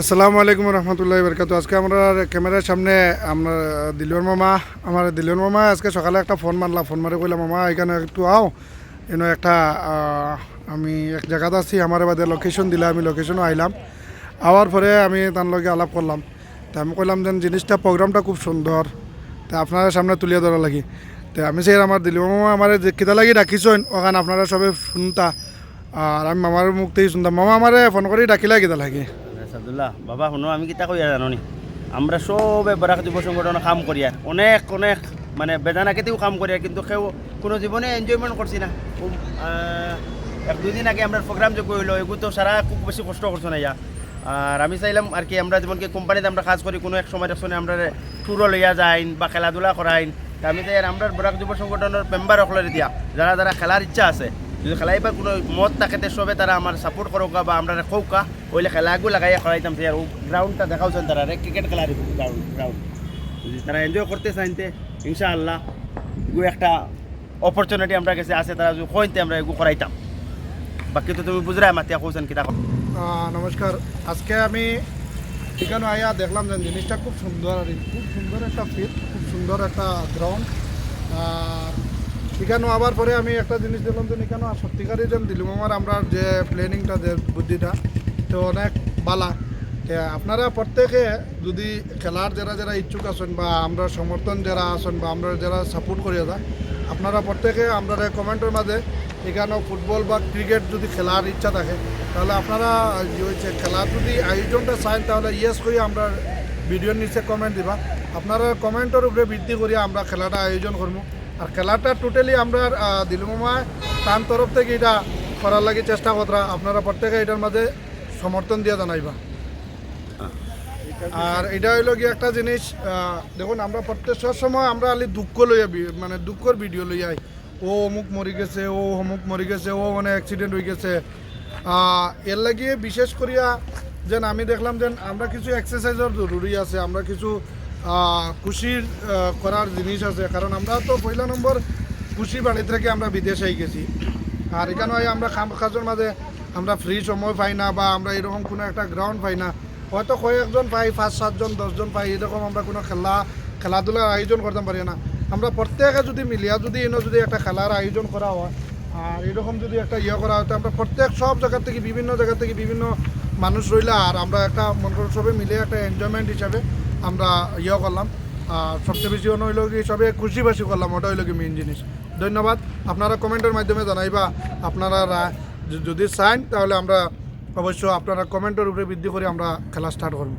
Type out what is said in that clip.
আসসালামু আলাইকুম রহমতুল্লাহ বরকাত আজকে আমরা ক্যামেরার সামনে আমরা দিলুয়ার মামা, আমার দিলুয়ার মামা, আজকে সকালে একটা ফোন মারলাম, ফোন মারে কইলাম, মামা, এখানে একটু আও। এনে একটা আমি এক জায়গাতে আছি, আমার বাদে লোকেশন দিলে, আমি লোকেশনও আইলাম। আওয়ার পরে আমি তার লগে আলাপ করলাম। তা আমি কইলাম যে, জিনিসটা, প্রোগ্রামটা খুব সুন্দর। তা আপনারা সামনে তুলিয়ে ধরা লাগি। তা আমি সেই আমার দিলু মামা, আমার কিতা লাগি ডাকিছেন, ওখানে আপনারা সবে শুনতা। আর আমি মামার মুখ থেকে শুনতাম, মামা, আমারে ফোন করে ডাকিলা কিতা লাগে? সাদুল্লাহ বাবা, শুনো, আমি কিতা কই আর জানো নি আমরা সবে বরাক যুব সংগঠনে কাম করি আর অনেক অনেক মানে বেদানাকেতেও কাম করি আর কিন্তু কেউ কোনো জীবনে এনজয়মেন্ট করছি না। এক, দুই দিন আগে আমরা প্রোগ্রাম যে করল এগুলো তো সারা খুব বেশি কষ্ট করছ না ইয়া। আর আমি চাইলাম আর কি, আমরা যেমন কি কোম্পানিতে আমরা কাজ করি কোনো এক সময় দেখছ আমরা ট্যুরও লইয়া যাইন বা খেলাধুলা করাইন আমি চাই আমরা বরাক যুব সংগঠনের মেম্বার অকলের দিয়া। যারা যারা খেলার ইচ্ছা আছে। যদি খেলাইবার কোনো মত থাকে সবে তারা আমার সাপোর্ট করুক বা আমরা খৌকা ওইলে খেলাগুলো লাগাইয়া খেলাইতাম আর গ্রাউন্ডটা দেখাওছেন তারা রে ক্রিকেট খেলার গ্রাউন্ড গ্রাউন্ড যদি তারা এনজয় করতে চাইতে ইনশাআল্লাহ। এগু একটা অপরচুনিটি আমরা কাছে আছে তারা যদি কইতে আমরা এগু করাইতাম। বাকি তো তুমি বুঝরাই মাতিয়া কৌছেন কিতা নমস্কার। আজকে আমি এখানে আয়া দেখলাম যে জিনিসটা খুব সুন্দর আর। খুব সুন্দর একটা ফিল খুব সুন্দর একটা গ্রাউন্ড আর এখানে আবার পরে আমি একটা জিনিস দেখলাম যে এখানে সত্যিকারই যেন দিলুম আমার আমরা যে প্ল্যানিংটা যে বুদ্ধিটা তো অনেক বালা। আপনারা প্রত্যেকে যদি খেলার যারা যারা ইচ্ছুক আছেন বা আমরা সমর্থন যারা আছেন বা আমরা যারা সাপোর্ট করি যা আপনারা প্রত্যেকে আমরা কমেন্টের মাঝে এখানে ফুটবল বা ক্রিকেট যদি খেলার ইচ্ছা থাকে, তাহলে আপনারা যে হচ্ছে খেলার যদি আয়োজনটা চান, তাহলে ইয়েস করে আমরা ভিডিওর নিচে কমেন্ট দিবা। আপনারা কমেন্টের উপরে ভিত্তি করে আমরা খেলাটা আয়োজন করব আর খেলাটা টোটালি আমরা দিলুমামা তার তরফ থেকে এটা করার লাগে চেষ্টা করা আপনারা প্রত্যেকে এটার মাঝে সমর্থন দিয়ে জানাইবা। আর এটা হইল কি একটা জিনিস দেখুন, আমরা প্রত্যেক সময় আমরা আলি দুঃখ লইয়া মানে দুঃখর ভিডিও লইয়াই ও অমুক মরি গেছে, ও অমুক মরি গেছে, ও মানে অ্যাক্সিডেন্ট হয়ে গেছে। এর লাগিয়ে বিশেষ করিয়া যেন আমি দেখলাম যেন আমরা কিছু এক্সারসাইজের জরুরি আছে, আমরা কিছু খুশির করার জিনিস আছে। কারণ আমরা তো পয়লা নম্বর খুশি বাড়ি থেকে আমরা বিদেশে গেছি। আর এখানে আমরা খাম কাজের মাঝে আমরা ফ্রি সময় পাই না বা আমরা এরকম কোনো একটা গ্রাউন্ড পাই না। হয়তো কয়েকজন পাই, পাঁচ, সাতজন, দশজন পাই, এরকম আমরা কোনো খেলা, খেলাধুলার আয়োজন করতে পারি না। আমরা প্রত্যেকে যদি মিলিয়া যদি এনে যদি একটা খেলার আয়োজন করা হয়, আর এরকম যদি একটা ইয়ে করা হয় আমরা প্রত্যেক সব জায়গা থেকে, বিভিন্ন জায়গা থেকে বিভিন্ন মানুষ রইলে, আর আমরা একটা, মনে সবে মিলে একটা এনজয়মেন্ট হিসাবে আমরা ইয়ে করলাম। আর সবচেয়ে বেশি অন্য হইল কি, সবে খুশিবাসি করলাম, ওটা হইল কি মেইন জিনিস। ধন্যবাদ। আপনারা কমেন্টের মাধ্যমে জানাইবা, আপনারা যদি চান তাহলে আমরা অবশ্য আপনারা কমেন্টের উপরে বৃদ্ধি করে আমরা খেলা স্টার্ট করব।